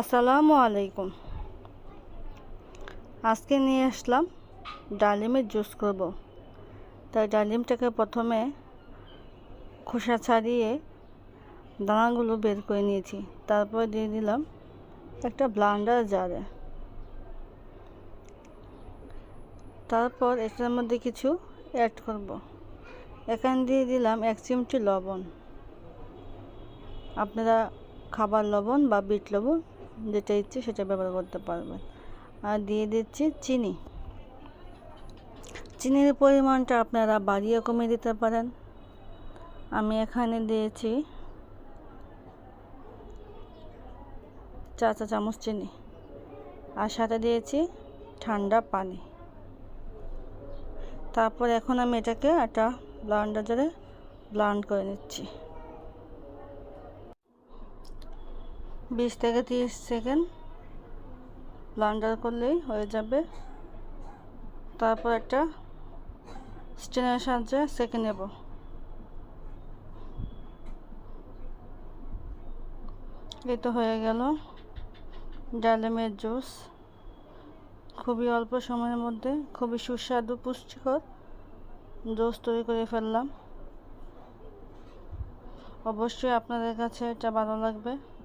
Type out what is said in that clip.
আসসালামু আলাইকুম। আজকে নিয়ে আসলাম ডালিমের জুস করব। তাই ডালিমটাকে প্রথমে খোসা ছাড়িয়ে দানাগুলো বের করে নিয়েছি। তারপর দিয়ে দিলাম একটা ব্লান্ডার জারে। তারপর এটার মধ্যে কিছু অ্যাড করব। এখানে দিয়ে দিলাম এক চিমটি লবণ। আপনারা খাবার লবণ বা বিট লবণ যেটা ইচ্ছে সেটা ব্যবহার করতে পারবেন। আর দিয়ে দিচ্ছি চিনি। চিনির পরিমাণটা আপনারা বাড়িয়ে কমিয়ে দিতে পারেন। আমি এখানে দিয়েছি চা চা চামচ চিনি। আর সাথে দিয়েছি ঠান্ডা পানি। তারপর এখন আমি এটাকে একটা ব্লান্ডার ব্লান্ড করে নিচ্ছি। বিশ থেকে তিরিশ সেকেন্ড ব্লান্ডার করলেই হয়ে যাবে। তারপর একটা স্টেনের সাহায্যে সেঁকে নেব। এই তো হয়ে গেল ডালিমের জুস। খুবই অল্প সময়ের মধ্যে, খুবই সুস্বাদু, পুষ্টিকর জুস তৈরি করে ফেললাম। অবশ্যই আপনাদের কাছে এটা ভালো লাগবে।